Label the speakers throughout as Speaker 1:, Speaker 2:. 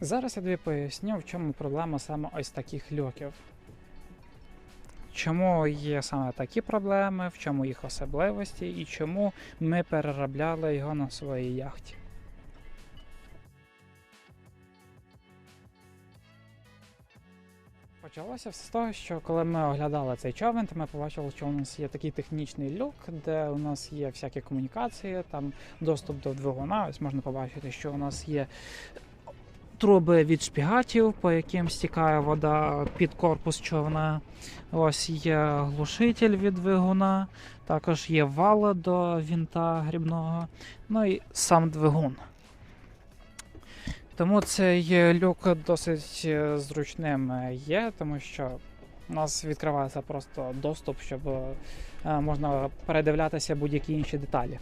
Speaker 1: Зараз я тобі поясню, в чому проблема саме ось таких люків. Чому є саме такі проблеми, в чому їх особливості і чому ми переробляли його на своїй яхті. Почалося все з того, що коли ми оглядали цей човен, то ми побачили, що у нас є такий технічний люк, де у нас є всякі комунікації, там доступ до двигуна. Ось можна побачити, що у нас є труби від шпігатів, по яким стікає вода під корпус човна. Ось є глушитель від двигуна, також є вала до вінта грібного, ну і сам двигун. Тому цей люк досить е, зручним є, тому що у нас відкривається просто доступ, щоб е, можна передивлятися будь-які інші деталі.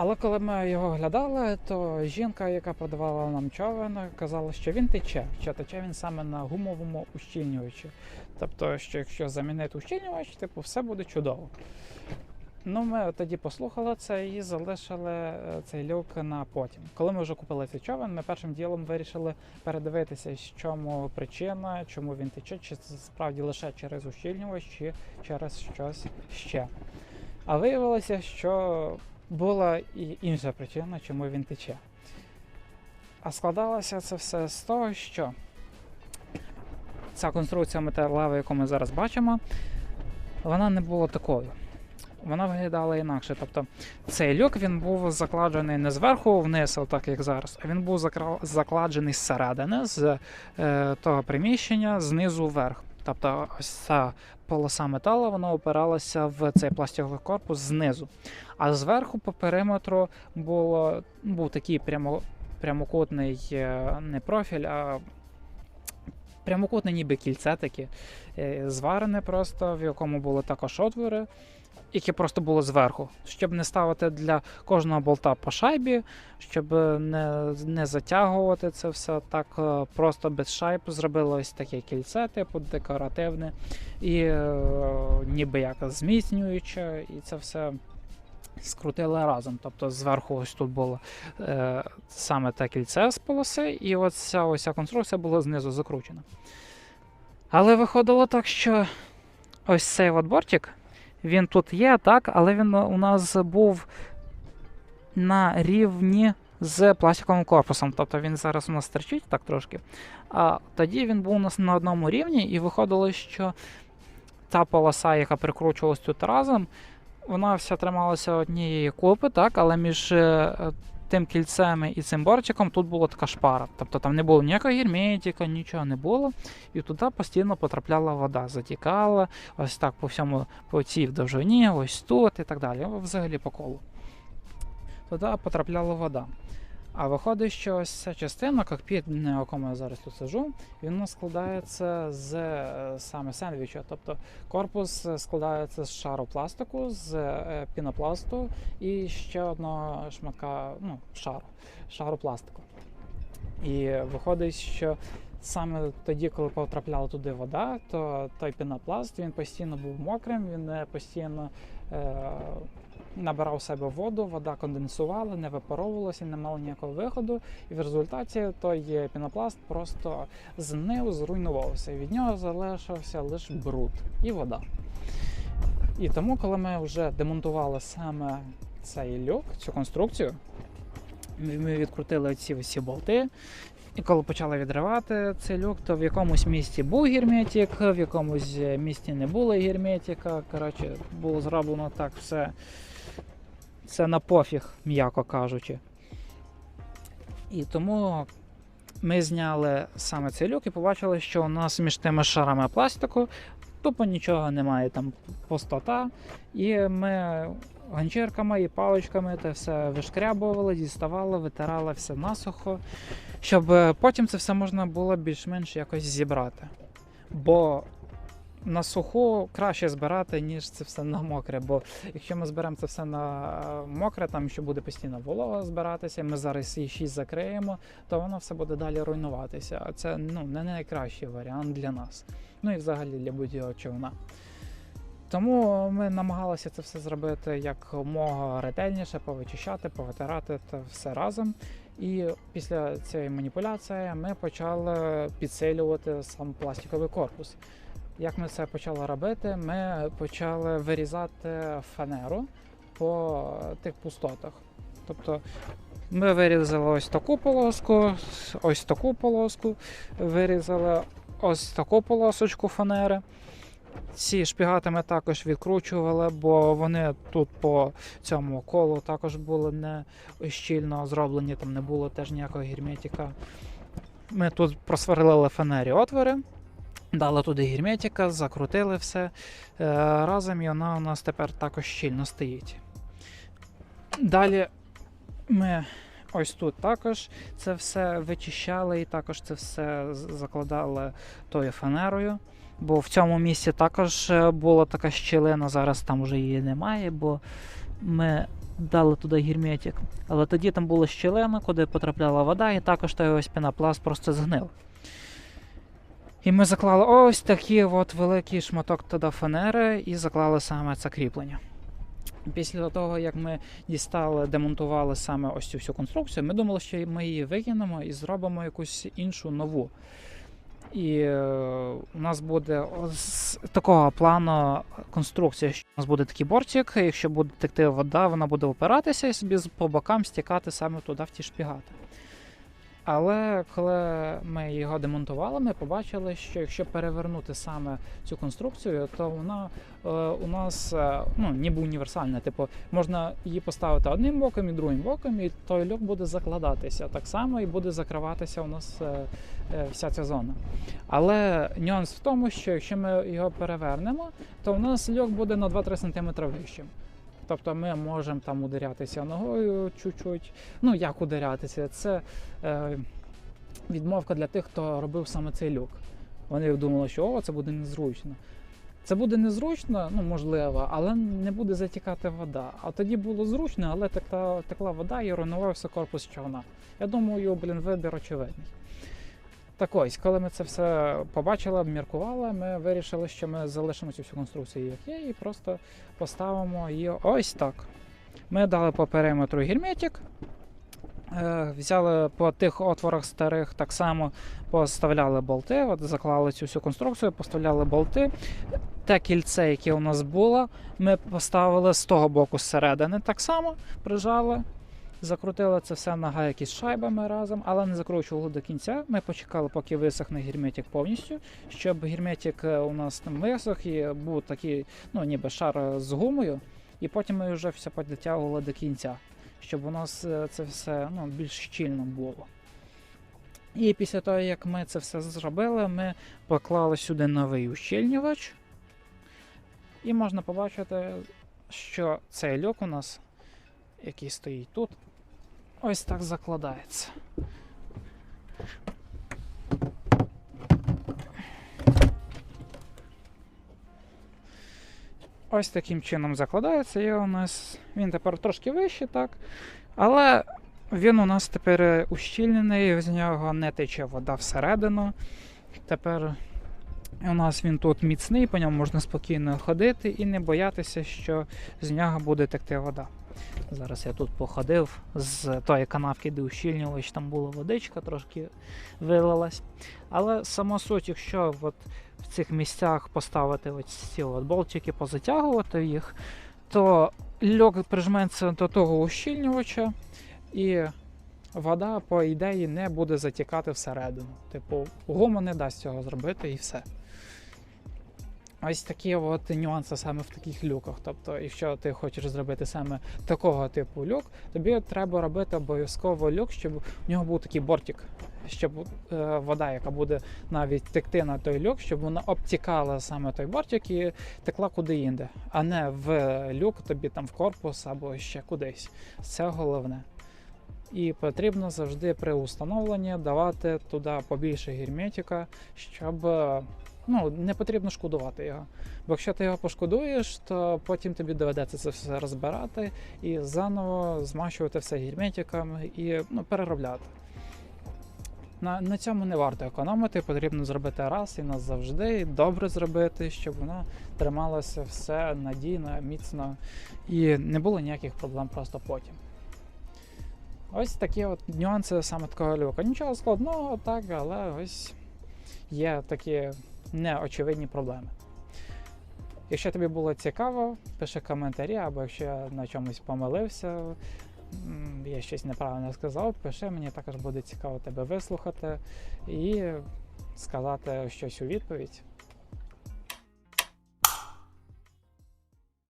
Speaker 1: Але коли ми його оглядали, то жінка, яка продавала нам човен, казала, що він тече, що тече він саме на гумовому ущільнювачі. Тобто, що якщо замінити ущільнювач, типу, все буде чудово. Ну, ми тоді послухали це і залишили е, цей люк на потім. Коли ми вже купили цей човен, ми першим ділом вирішили передивитися, з чому причина, чому він тече, чи це справді лише через ущільнювач, чи через щось ще. А виявилося, що була і інша причина, чому він тече. А складалося це все з того, що ця конструкція металева, яку ми зараз бачимо, вона не була такою. Вона виглядала інакше. Тобто цей люк він був закладений не зверху вниз, так як зараз, а він був закра- закладений зсередини, з е, того приміщення, знизу вверх. Тобто ось ця полоса металу вона опиралася в цей пластиковий корпус знизу. А зверху по периметру було, був такий прямо, прямокутний е, не профіль, а прямокутне ніби кільце таке, е, зварене просто, в якому були також отвори, яке просто було зверху, щоб не ставити для кожного болта по шайбі, щоб не, не затягувати це все так е, просто без шайб. Зробили ось таке кільце, типу декоративне, і е, ніби як зміцнююче, і це все скрутили разом. Тобто зверху ось тут було е, саме те кільце з полоси, і от ця ось конструкція була знизу закручена. Але виходило так, що ось цей от бортик, він тут є, так, але він у нас був на рівні з пластиковим корпусом. Тобто він зараз у нас стерчить так трошки. А тоді він був у нас на одному рівні, і виходило, що та полоса, яка прикручувалась тут разом, вона вся трималася однієї купи, так, але між е, тим кільцем і цим бортиком тут була така шпара. Тобто там не було ніякого герметика, нічого не було. І туди постійно потрапляла вода, затікала, ось так по всьому по цій довжині, ось тут і так далі. Взагалі по колу. Туди потрапляла вода. А виходить, що ось ця частина, кокпіт, на якому я зараз тут сижу, він складається з е, саме сендвіча. Тобто корпус е, складається з шару пластику, з е, пінопласту і ще одного шматка ну, шару, шару пластику. І виходить, що саме тоді, коли потрапляла туди вода, то той пінопласт він постійно був мокрим, він постійно е, набирав в себе воду, вода конденсувала, не випаровувалася, не мало ніякого виходу. І в результаті той пінопласт просто знив, зруйнувався. І від нього залишився лише бруд і вода. І тому, коли ми вже демонтували саме цей люк, цю конструкцію, ми відкрутили ці всі болти. І коли почали відривати цей люк, то в якомусь місці був герметик, в якомусь місці не було герметика. Коротше, було зроблено так все, все на пофіг, м'яко кажучи. І тому ми зняли саме цей люк і побачили, що у нас між тими шарами пластику тупо нічого немає, там пустота. І ми ганчірками і паличками це все вишкрябували, діставали, витирали все насухо, щоб потім це все можна було більш-менш якось зібрати. Бо на суху краще збирати, ніж це все на мокре. Бо якщо ми зберемо це все на е, мокре, там ще буде постійно волога збиратися, ми зараз її 6 закриємо, то воно все буде далі руйнуватися. А це ну, не найкращий варіант для нас. Ну і взагалі для будь-якого човна. Тому ми намагалися це все зробити якомога ретельніше, повичищати, повитирати це все разом. І після цієї маніпуляції ми почали підсилювати сам пластиковий корпус. Як ми це почали робити? Ми почали вирізати фанеру по тих пустотах. Тобто ми вирізали ось таку полоску, ось таку полоску, вирізали ось таку полосочку фанери. Ці шпігати ми також відкручували, бо вони тут по цьому колу також були не щільно зроблені, там не було теж ніякого герметика. Ми тут просверлили фанері отвори, дали туди герметика, закрутили все е, разом, і вона у нас тепер також щільно стоїть. Далі ми ось тут також це все вичищали і також це все закладали тою фанерою. Бо в цьому місці також е, була така щілина, зараз там вже її немає, бо ми дали туди герметик. Але тоді там була щілина, куди потрапляла вода, і також той ось пенопласт просто згнив. І ми заклали ось такий от великий шматок туди фанери і заклали саме це кріплення. Після того, як ми дістали, демонтували саме ось цю всю конструкцію, ми думали, що ми її викинемо і зробимо якусь іншу нову. І е, у нас буде з такого плану конструкція, що у нас буде такий бортик, якщо буде текти вода, вона буде опиратися і собі по бокам стікати саме туди в ті шпігати. Але коли ми його демонтували, ми побачили, що якщо перевернути саме цю конструкцію, то вона е, у нас е, ну, ніби універсальна. Типу, можна її поставити одним боком і другим боком, і той люк буде закладатися так само і буде закриватися у нас е, е, вся ця зона. Але нюанс в тому, що якщо ми його перевернемо, то у нас люк буде на 2-3 см вищим. Тобто ми можемо там ударятися ногою чуть-чуть. Ну як ударятися? Це е, відмовка для тих, хто робив саме цей люк. Вони думали, що о, це буде незручно. Це буде незручно, ну можливо, але не буде затікати вода. А тоді було зручно, але текла, текла вода і руйнувався корпус човна. Я думаю, блін, вибір очевидний. Так ось, коли ми це все побачили, обміркували, ми вирішили, що ми залишимо цю всю конструкцію як є, і просто поставимо її ось так. Ми дали по периметру герметик, е, взяли по тих отворах старих, так само поставляли болти, от заклали цю всю конструкцію, поставляли болти. Те кільце, яке у нас було, ми поставили з того боку зсередини так само, прижали. Закрутили це все на гайки з шайбами разом, але не закручували до кінця. Ми почекали, поки висохне герметик повністю, щоб герметик е, у нас там висох і був такий, ну ніби шар е, з гумою. І потім ми вже все підтягували до кінця, щоб у нас е, це все ну, більш щільно було. І після того, як ми це все зробили, ми поклали сюди новий ущільнювач. І можна побачити, що цей люк у нас, який стоїть тут, ось так закладається. Ось таким чином закладається. І у нас він тепер трошки вищий, так. Але він у нас тепер ущільнений, з нього не тече вода всередину. Тепер у нас він тут міцний, по ньому можна спокійно ходити і не боятися, що з нього буде текти вода. Зараз я тут походив з тої канавки, де ущільнювач, там була водичка, трошки вилилась. Але сама суть, якщо от в цих місцях поставити ось ці от болтики, позатягувати їх, то льок прижметься до того ущільнювача, і вода, по ідеї, не буде затікати всередину. Типу, гума не дасть цього зробити і все. Ось такі от нюанси саме в таких люках. Тобто, якщо ти хочеш зробити саме такого типу люк, тобі треба робити обов'язково люк, щоб у нього був такий бортик, щоб е, вода, яка буде навіть текти на той люк, щоб вона обтікала саме той бортик і текла куди інде, а не в люк тобі там в корпус або ще кудись. Це головне. І потрібно завжди при установленні давати туди побільше герметика, щоб ну, не потрібно шкодувати його. Бо якщо ти його пошкодуєш, то потім тобі доведеться це все розбирати і заново змащувати все герметиком і ну, переробляти. На, на цьому не варто економити, потрібно зробити раз і назавжди, і добре зробити, щоб воно трималося все надійно, міцно і не було ніяких проблем просто потім. Ось такі от нюанси саме такого люка. Нічого складного, так, але ось є такі неочевидні проблеми. Якщо тобі було цікаво, пиши коментарі, або якщо я на чомусь помилився, я щось неправильно сказав, пиши, мені також буде цікаво тебе вислухати і сказати щось у відповідь.